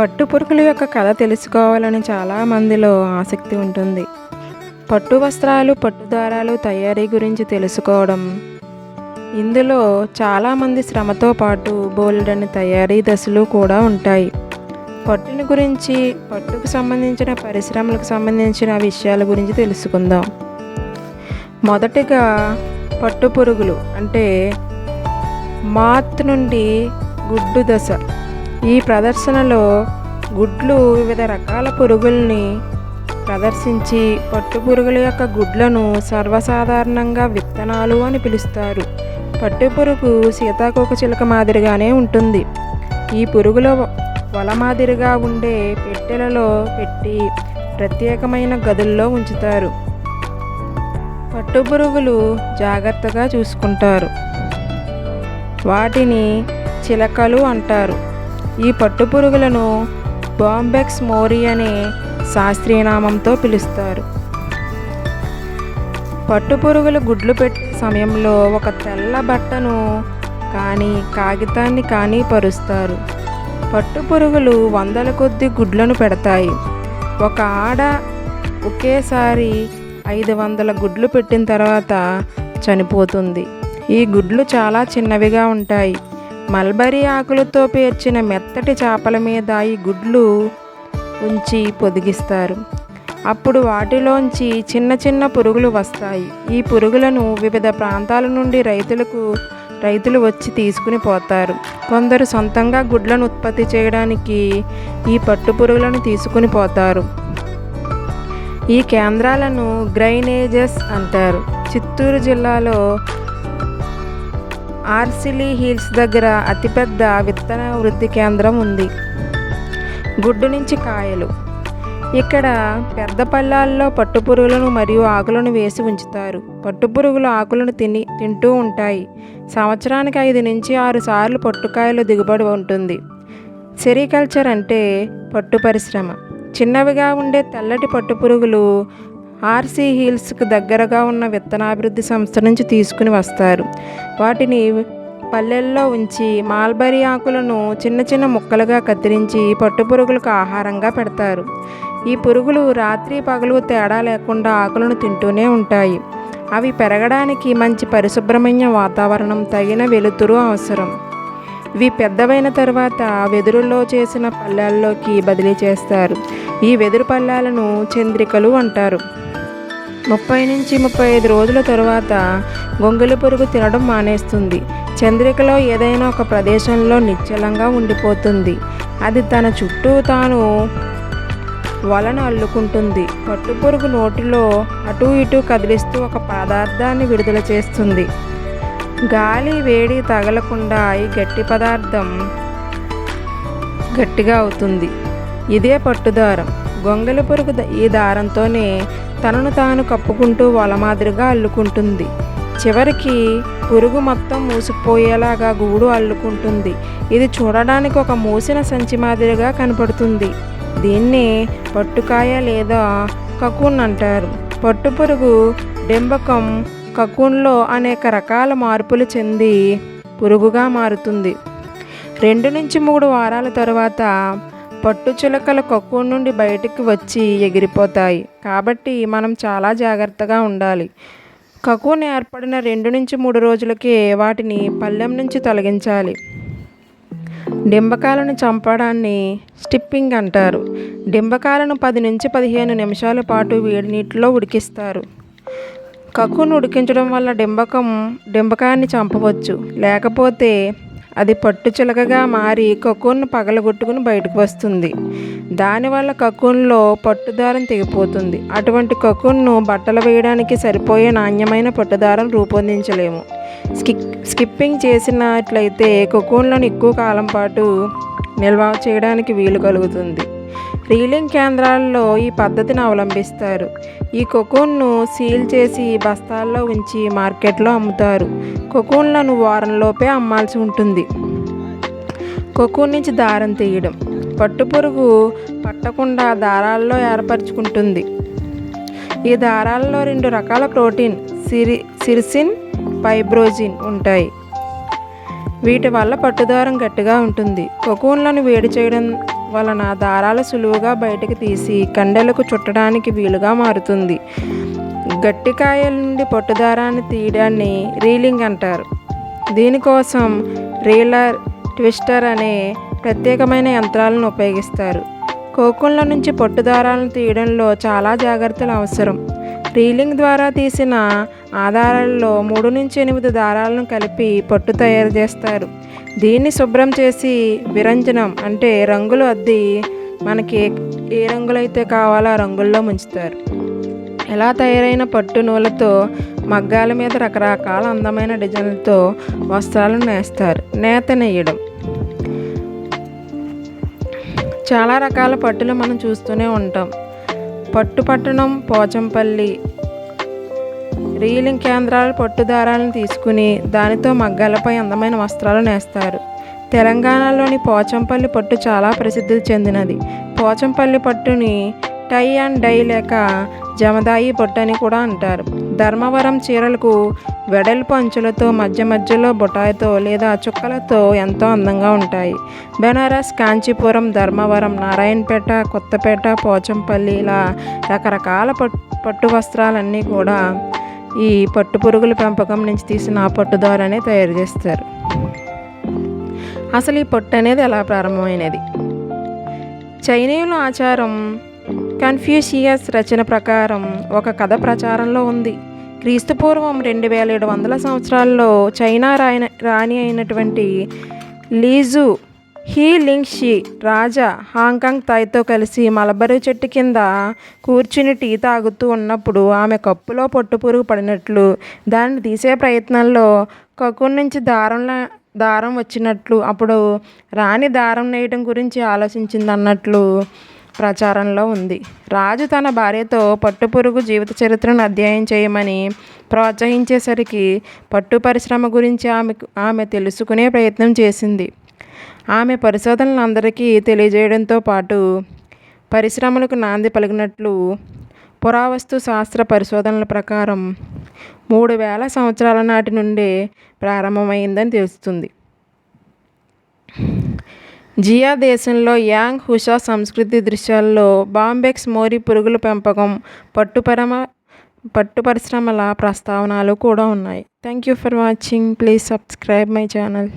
పట్టు పురుగుల యొక్క కథ తెలుసుకోవాలని చాలా మందిలో ఆసక్తి ఉంటుంది. పట్టు వస్త్రాలు పట్టు దారాలు తయారీ గురించి తెలుసుకోవడం. ఇందులో చాలామంది శ్రమతో పాటు బోలెడని తయారీ దశలు కూడా ఉంటాయి. పట్టుని గురించి పట్టుకు సంబంధించిన పరిశ్రమలకు సంబంధించిన విషయాల గురించి తెలుసుకుందాం. మొదటిగా పట్టు పురుగులు అంటే మాత్ నుండి గుడ్డు దశ. ఈ ప్రదర్శనలో గుడ్లు వివిధ రకాల పురుగుల్ని ప్రదర్శించి పట్టు పురుగుల యొక్క గుడ్లను సర్వసాధారణంగా విత్తనాలు అని పిలుస్తారు. పట్టు పురుగు సీతాకోక చిలుక మాదిరిగానే ఉంటుంది. ఈ పురుగుల వల మాదిరిగా ఉండే పెట్టెలలో పెట్టి ప్రత్యేకమైన గదుల్లో ఉంచుతారు. పట్టుపురుగులు జాగ్రత్తగా చూసుకుంటారు. వాటిని చిలకలు అంటారు. ఈ పట్టుపురుగులను బాంబెక్స్ మోరీ అనే శాస్త్రీయనామంతో పిలుస్తారు. పట్టుపురుగులు గుడ్లు పెట్టే సమయంలో ఒక తెల్ల బట్టను కానీ కాగితాన్ని కానీ పరుస్తారు. పట్టుపురుగులు వందల కొద్ది గుడ్లను పెడతాయి. ఒక ఆడ ఒకేసారి ఐదు వందల గుడ్లు పెట్టిన తర్వాత చనిపోతుంది. ఈ గుడ్లు చాలా చిన్నవిగా ఉంటాయి. మల్బరీ ఆకులతో పేర్చిన మెత్తటి చేపల మీద ఈ గుడ్లు ఉంచి పొదిగిస్తారు. అప్పుడు వాటిలోంచి చిన్న చిన్న పురుగులు వస్తాయి. ఈ పురుగులను వివిధ ప్రాంతాల నుండి రైతులకు రైతులు వచ్చి తీసుకుని పోతారు. కొందరు సొంతంగా గుడ్లను ఉత్పత్తి చేయడానికి ఈ పట్టు పురుగులను తీసుకుని పోతారు. ఈ కేంద్రాలను గ్రైనేజెస్ అంటారు. చిత్తూరు జిల్లాలో ఆర్సిలీ హిల్స్ దగ్గర అతిపెద్ద విత్తన వృద్ధి కేంద్రం ఉంది. గుడ్డు నుంచి కాయలు. ఇక్కడ పెద్ద పల్లాల్లో పట్టుపురుగులను మరియు ఆకులను వేసి ఉంచుతారు. పట్టుపురుగులు ఆకులను తిని తింటూ ఉంటాయి. సంవత్సరానికి ఐదు నుంచి ఆరు సార్లు పట్టుకాయలు దిగుబడి ఉంటుంది. సెరికల్చర్ అంటే పట్టు పరిశ్రమ. చిన్నవిగా ఉండే తెల్లటి పట్టుపురుగులు ఆర్సీ హిల్స్కు దగ్గరగా ఉన్న విత్తనాభివృద్ధి సంస్థ నుంచి తీసుకుని వస్తారు. వాటిని పల్లెల్లో ఉంచి మాల్బరీ ఆకులను చిన్న చిన్న ముక్కలుగా కత్తిరించి పట్టుపురుగులకు ఆహారంగా పెడతారు. ఈ పురుగులు రాత్రి పగలు తేడా లేకుండా ఆకులను తింటూనే ఉంటాయి. అవి పెరగడానికి మంచి పరిశుభ్రమైన వాతావరణం తగిన వెలుతురు అవసరం. ఇవి పెద్దవైన తర్వాత వెదురులో చేసిన పల్లెల్లోకి బదిలీ చేస్తారు. ఈ వెదురు పళ్ళాలను చంద్రికలు అంటారు. ముప్పై నుంచి ముప్పై ఐదు రోజుల తరువాత గొంగలి పురుగు తినడం మానేస్తుంది. చంద్రికలో ఏదైనా ఒక ప్రదేశంలో నిశ్చలంగా ఉండిపోతుంది. అది తన చుట్టూ తాను వలను అల్లుకుంటుంది. పట్టుపురుగు నోటిలో అటు ఇటు కదిలిస్తూ ఒక పదార్థాన్ని విడుదల చేస్తుంది. గాలి వేడి తగలకుండా ఈ గట్టి పదార్థం గట్టిగా అవుతుంది. ఇదే పట్టుదారం. గొంగలి పురుగు ఈ దారంతోనే తనను తాను కప్పుకుంటూ వల మాదిరిగా అల్లుకుంటుంది. చివరికి పురుగు మొత్తం మూసుకుపోయేలాగా గూడు అల్లుకుంటుంది. ఇది చూడడానికి ఒక మూసిన సంచి మాదిరిగా కనపడుతుంది. దీన్ని పట్టుకాయ లేదా కకూన్ అంటారు. పట్టు పురుగు డెంబకం కకూన్లో అనేక రకాల మార్పులు చెంది పురుగుగా మారుతుంది. రెండు నుంచి మూడు వారాల తర్వాత పట్టు చిలుకలు కక్కువ నుండి బయటికి వచ్చి ఎగిరిపోతాయి. కాబట్టి మనం చాలా జాగ్రత్తగా ఉండాలి. కక్కువను ఏర్పడిన రెండు నుంచి మూడు రోజులకే వాటిని పళ్ళెం నుంచి తొలగించాలి. డింబకాలను చంపడాన్ని స్టిప్పింగ్ అంటారు. డింబకాలను పది నుంచి పదిహేను నిమిషాల పాటు వేడి నీటిలో ఉడికిస్తారు. కక్కును ఉడికించడం వల్ల డింబకం డింబకాన్ని చంపవచ్చు. లేకపోతే అది పట్టు చిలకగా మారి కకూన్ను పగలగొట్టుకుని బయటకు వస్తుంది. దానివల్ల కకూన్లో పట్టుదారం తెగిపోతుంది. అటువంటి కకూన్ను బట్టలు వేయడానికి సరిపోయే నాణ్యమైన పట్టుదారం రూపొందించలేము. స్కిప్ స్కిప్పింగ్ చేసినట్లయితే కకూన్లను ఎక్కువ కాలం పాటు నిల్వ చేయడానికి వీలు కలుగుతుంది. రీలింగ్ కేంద్రాల్లో ఈ పద్ధతిని అవలంబిస్తారు. ఈ కొకూన్ను సీల్ చేసి బస్తాల్లో ఉంచి మార్కెట్లో అమ్ముతారు. కొకూన్లను వారంలోపే అమ్మాల్సి ఉంటుంది. కొకూన్ నుంచి దారం తీయడం. పట్టుపురుగు పట్టకుండా దారాల్లో ఏర్పరచుకుంటుంది. ఈ దారాల్లో రెండు రకాల ప్రోటీన్ సిరి సిరిసిన్ ఫైబ్రోజిన్ ఉంటాయి. వీటి వల్ల పట్టుదారం గట్టిగా ఉంటుంది. కొకూన్లను వేడి చేయడం వలన దారాలు సులువుగా బయటకు తీసి కండెలకు చుట్టడానికి వీలుగా మారుతుంది. గట్టి కాయల నుండి పట్టుదారాన్ని తీయడాన్ని రీలింగ్ అంటారు. దీనికోసం రీలర్ ట్విస్టర్ అనే ప్రత్యేకమైన యంత్రాలను ఉపయోగిస్తారు. కోకుళ్ళ నుంచి పట్టుదారాలను తీయడంలో చాలా జాగ్రత్తలు అవసరం. రీలింగ్ ద్వారా తీసిన ఆధారాల్లో మూడు నుంచి ఎనిమిది దారాలను కలిపి పట్టు తయారు చేస్తారు. దీన్ని శుభ్రం చేసి విరంజనం అంటే రంగులు అద్ది మనకి ఏ రంగులైతే కావాలో ఆ రంగుల్లో ముంచుతారు. ఎలా తయారైన పట్టు నూలతో మగ్గాల మీద రకరకాల అందమైన డిజైన్లతో వస్త్రాలను నేస్తారు. నేత నేయడం చాలా రకాల పట్టులు మనం చూస్తూనే ఉంటాం. పట్టు పట్టణం పోచంపల్లి రీలింగ్ కేంద్రాలు పట్టు దారాలను తీసుకుని దానితో మగ్గాలపై అందమైన వస్త్రాలు నేస్తారు. తెలంగాణలోని పోచంపల్లి పట్టు చాలా ప్రసిద్ధి చెందినది. పోచంపల్లి పట్టుని టై అండ్ డై లేక జమదాయి పట్టు అని కూడా అంటారు. ధర్మవరం చీరలకు వెడల్పు అంచులతో మధ్య మధ్యలో బుటాయితో లేదా చుక్కలతో ఎంతో అందంగా ఉంటాయి. బెనారస్ కాంచీపురం ధర్మవరం నారాయణపేట కొత్తపేట పోచంపల్లి ఇలా రకరకాల పట్టు పట్టు వస్త్రాలన్నీ కూడా ఈ పట్టు పురుగుల పెంపకం నుంచి తీసిన ఆ పట్టు ద్వారానే తయారు చేస్తారు. అసలు ఈ పట్టు అనేది ఎలా ప్రారంభమైనది? చైనీయుల ఆచారం కన్ఫ్యూషియస్ రచన ప్రకారం ఒక కథ ప్రచారంలో ఉంది. క్రీస్తుపూర్వం రెండు వేల ఏడు వందల సంవత్సరాల్లో చైనా రాయన రాణి అయినటువంటి లీజు హీ లింగ్ షీ రాజా హాంకాంగ్ తాయ్తో కలిసి మలబరీ చెట్టు కింద కూర్చుని టీ తాగుతూ ఉన్నప్పుడు ఆమె కప్పులో పొట్టుపురుగు పడినట్లు దాన్ని తీసే ప్రయత్నంలో కకున్ నుంచి దారంలో దారం వచ్చినట్లు అప్పుడు రాణి దారం నేయడం గురించి ఆలోచించింది అన్నట్లు ప్రచారంలో ఉంది. రాజు తన భార్యతో పట్టుపురుగు జీవిత చరిత్రను అధ్యయనం చేయమని ప్రోత్సహించేసరికి పట్టు పరిశ్రమ గురించి ఆమెకు ఆమె తెలుసుకునే ప్రయత్నం చేసింది. ఆమె పరిశోధనలు అందరికీ తెలియజేయడంతో పాటు పరిశ్రమలకు నాంది పలికినట్లు పురావస్తు శాస్త్ర పరిశోధనల ప్రకారం మూడు వేల సంవత్సరాల నాటి నుండే ప్రారంభమైందని తెలుస్తుంది. జియా దేశంలో యాంగ్ హుషా సంస్కృతి దృశ్యాల్లో బాంబెక్స్ మోరీ పురుగుల పెంపకం పట్టుపరమ పట్టు పరిశ్రమల ప్రస్తావనలు కూడా ఉన్నాయి. Thank you for watching please subscribe my channel